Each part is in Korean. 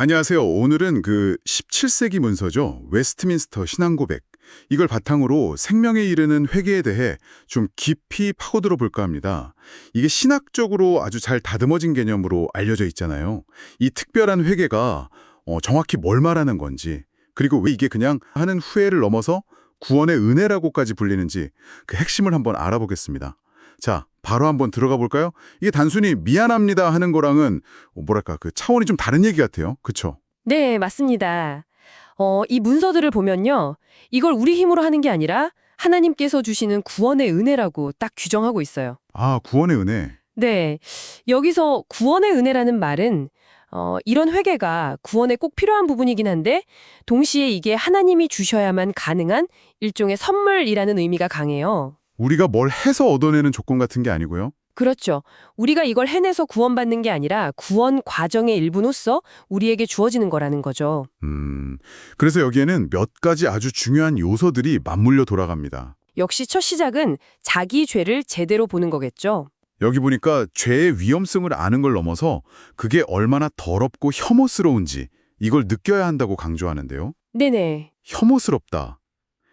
안녕하세요. 오늘은 그 17세기 문서죠. 웨스트민스터 신앙고백. 이걸 바탕으로 생명에 이르는 회개에 대해 좀 깊이 파고들어 볼까 합니다. 이게 신학적으로 아주 잘 다듬어진 개념으로 알려져 있잖아요. 이 특별한 회개가 어, 정확히 뭘 말하는 건지, 그리고 왜 이게 그냥 하는 후회를 넘어서 구원의 은혜라고까지 불리는지 그 핵심을 한번 알아보겠습니다. 자, 바로 한번 들어가 볼까요? 이게 단순히 미안합니다 하는 거랑은 어, 뭐랄까 그 차원이 좀 다른 얘기 같아요. 그쵸? 네, 맞습니다. 어, 이 문서들을 보면요. 이걸 우리 힘으로 하는 게 아니라 하나님께서 주시는 구원의 은혜라고 딱 규정하고 있어요. 아, 구원의 은혜. 네. 여기서 구원의 은혜라는 말은 어, 이런 회개가 구원에 꼭 필요한 부분이긴 한데 동시에 이게 하나님이 주셔야만 가능한 일종의 선물이라는 의미가 강해요. 우리가 뭘 해서 얻어내는 조건 같은 게 아니고요. 그렇죠. 우리가 이걸 해내서 구원받는 게 아니라 구원 과정의 일부로서 우리에게 주어지는 거라는 거죠. 음, 그래서 여기에는 몇 가지 아주 중요한 요소들이 맞물려 돌아갑니다. 역시 첫 시작은 자기 죄를 제대로 보는 거겠죠. 여기 보니까 죄의 위험성을 아는 걸 넘어서 그게 얼마나 더럽고 혐오스러운지 이걸 느껴야 한다고 강조하는데요. 네네. 혐오스럽다.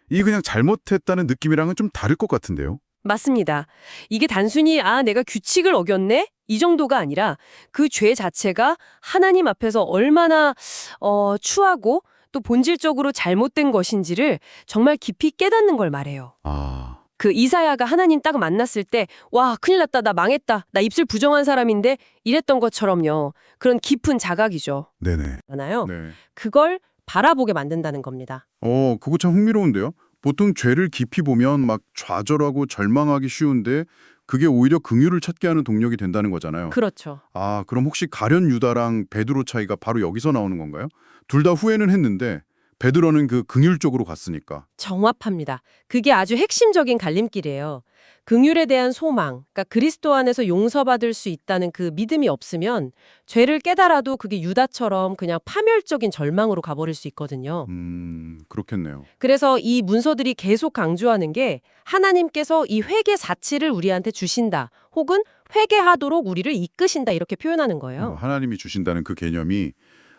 이 그냥 잘못했다는 느낌이랑은 좀 다를 것 같은데요. 맞습니다. 이게 단순히 아, 내가 규칙을 어겼네? 이 정도가 아니라 그 죄 자체가 하나님 앞에서 얼마나 어, 추하고 또 본질적으로 잘못된 것인지를 정말 깊이 깨닫는 걸 말해요. 아, 그 이사야가 하나님 딱 만났을 때 와, 큰일 났다. 나 망했다. 나 입술 부정한 사람인데 이랬던 것처럼요. 그런 깊은 자각이죠. 네네. 많아요. 네. 그걸 바라보게 만든다는 겁니다. 어, 그거 참 흥미로운데요. 보통 죄를 깊이 보면 막 좌절하고 절망하기 쉬운데 그게 오히려 긍휼을 찾게 하는 동력이 된다는 거잖아요. 그렇죠. 아, 그럼 혹시 가련 유다랑 베드로 차이가 바로 여기서 나오는 건가요? 둘 다 후회는 했는데 베드로는 그 긍휼 쪽으로 갔으니까. 정확합니다. 그게 아주 핵심적인 갈림길이에요. 긍휼에 대한 소망, 그러니까 그리스도 안에서 용서받을 수 있다는 그 믿음이 없으면 죄를 깨달아도 그게 유다처럼 그냥 파멸적인 절망으로 가버릴 수 있거든요. 음, 그렇겠네요. 그래서 이 문서들이 계속 강조하는 게 하나님께서 이 회개 자치를 우리한테 주신다, 혹은 회개하도록 우리를 이끄신다 이렇게 표현하는 어, 거예요. 하나님이 주신다는 그 개념이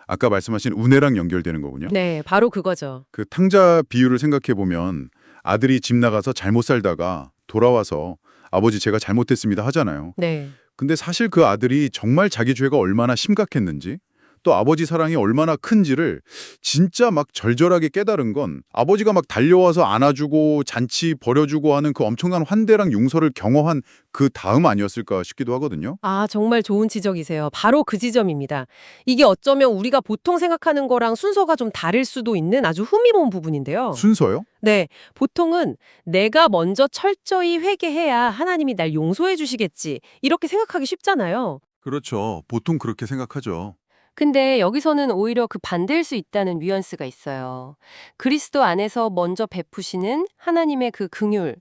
아까 말씀하신 은혜랑 연결되는 거군요. 네, 바로 그거죠. 그 탕자 비유를 생각해 보면 아들이 집 나가서 잘못 살다가 돌아와서 아버지 제가 잘못했습니다 하잖아요. 네. 근데 사실 그 아들이 정말 자기 죄가 얼마나 심각했는지 또 아버지 사랑이 얼마나 큰지를 진짜 막 절절하게 깨달은 건 아버지가 막 달려와서 안아주고 잔치 벌여주고 하는 그 엄청난 환대랑 용서를 경험한 그 다음 아니었을까 싶기도 하거든요. 아, 정말 좋은 지적이세요. 바로 그 지점입니다. 이게 어쩌면 우리가 보통 생각하는 거랑 순서가 좀 다를 수도 있는 아주 흥미로운 부분인데요. 순서요? 네, 보통은 내가 먼저 철저히 회개해야 하나님이 날 용서해 주시겠지. 이렇게 생각하기 쉽잖아요. 그렇죠. 보통 그렇게 생각하죠. 근데 여기서는 오히려 그 반대일 수 있다는 뉘앙스가 있어요. 그리스도 안에서 먼저 베푸시는 하나님의 그 긍휼,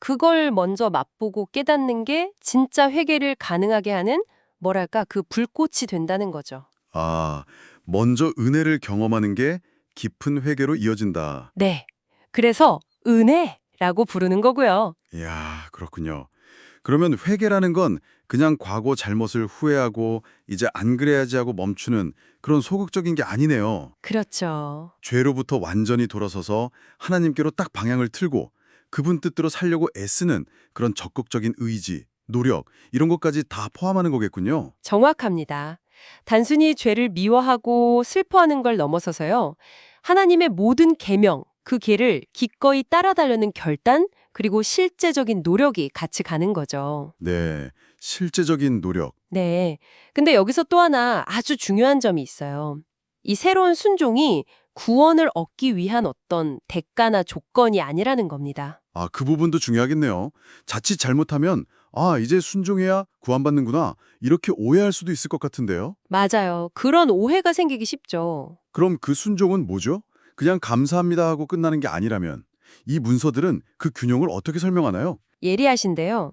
그걸 먼저 맛보고 깨닫는 게 진짜 회개를 가능하게 하는 뭐랄까 그 불꽃이 된다는 거죠. 아, 먼저 은혜를 경험하는 게 깊은 회개로 이어진다. 네. 그래서 은혜라고 부르는 거고요. 이야, 그렇군요. 그러면 회개라는 건 그냥 과거 잘못을 후회하고 이제 안 그래야지 하고 멈추는 그런 소극적인 게 아니네요. 그렇죠. 죄로부터 완전히 돌아서서 하나님께로 딱 방향을 틀고 그분 뜻대로 살려고 애쓰는 그런 적극적인 의지, 노력 이런 것까지 다 포함하는 거겠군요. 정확합니다. 단순히 죄를 미워하고 슬퍼하는 걸 넘어서서요. 하나님의 모든 계명, 그 계를 기꺼이 따라다려는 결단, 그리고 실제적인 노력이 같이 가는 거죠. 네, 실제적인 노력. 네. 근데 여기서 또 하나 아주 중요한 점이 있어요. 이 새로운 순종이 구원을 얻기 위한 어떤 대가나 조건이 아니라는 겁니다. 아, 그 부분도 중요하겠네요. 자칫 잘못하면 아, 이제 순종해야 구원받는구나. 이렇게 오해할 수도 있을 것 같은데요. 맞아요. 그런 오해가 생기기 쉽죠. 그럼 그 순종은 뭐죠? 그냥 감사합니다 하고 끝나는 게 아니라면 이 문서들은 그 균형을 어떻게 설명하나요? 예리하신데요.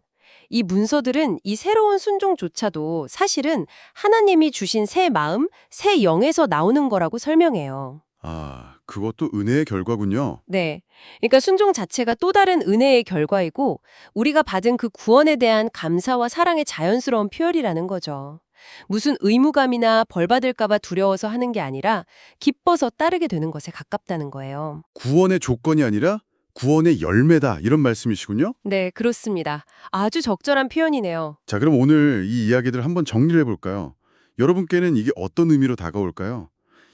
이 문서들은 이 새로운 순종조차도 사실은 하나님이 주신 새 마음, 새 영에서 나오는 거라고 설명해요. 아, 그것도 은혜의 결과군요. 네. 그러니까 순종 자체가 또 다른 은혜의 결과이고 우리가 받은 그 구원에 대한 감사와 사랑의 자연스러운 표현이라는 거죠. 무슨 의무감이나 벌 받을까봐 두려워서 하는 게 아니라 기뻐서 따르게 되는 것에 가깝다는 거예요. 구원의 조건이 아니라 구원의 열매다 이런 말씀이시군요. 네, 그렇습니다. 아주 적절한 표현이네요. 자, 그럼 오늘 이 이야기들 한번 정리를 해볼까요? 여러분께는 이게 어떤 의미로 다가올까요?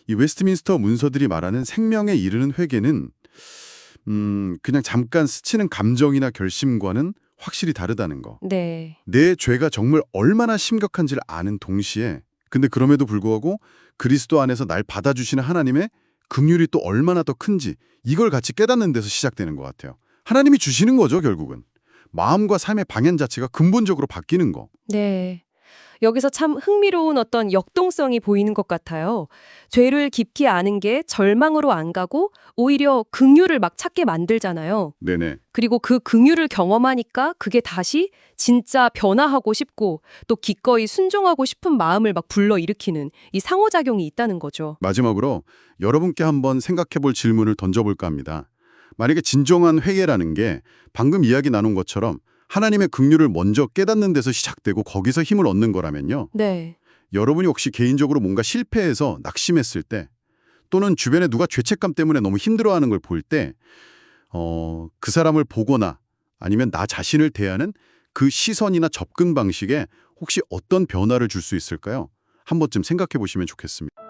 이 웨스트민스터 문서들이 말하는 생명에 이르는 회개는 음, 그냥 잠깐 스치는 감정이나 결심과는 확실히 다르다는 거. 네. 내 죄가 정말 얼마나 심각한지를 아는 동시에 근데 그럼에도 불구하고 그리스도 안에서 날 받아주시는 하나님의 긍휼이 또 얼마나 더 큰지 이걸 같이 깨닫는 데서 시작되는 것 같아요. 하나님이 주시는 거죠, 결국은. 마음과 삶의 방향 자체가 근본적으로 바뀌는 거. 네. 여기서 참 흥미로운 어떤 역동성이 보이는 것 같아요. 죄를 깊이 아는 게 절망으로 안 가고 오히려 긍휼을 막 찾게 만들잖아요. 네네. 그리고 그 긍휼을 경험하니까 그게 다시 진짜 변화하고 싶고 또 기꺼이 순종하고 싶은 마음을 막 불러일으키는 이 상호작용이 있다는 거죠. 마지막으로 여러분께 한번 생각해 볼 질문을 던져볼까 합니다. 만약에 진정한 회개라는 게 방금 이야기 나눈 것처럼 하나님의 긍휼을 먼저 깨닫는 데서 시작되고 거기서 힘을 얻는 거라면요. 네. 여러분이 혹시 개인적으로 뭔가 실패해서 낙심했을 때 또는 주변에 누가 죄책감 때문에 너무 힘들어하는 걸 볼 때 어, 그 사람을 보거나 아니면 나 자신을 대하는 그 시선이나 접근 방식에 혹시 어떤 변화를 줄 수 있을까요? 한 번쯤 생각해 보시면 좋겠습니다.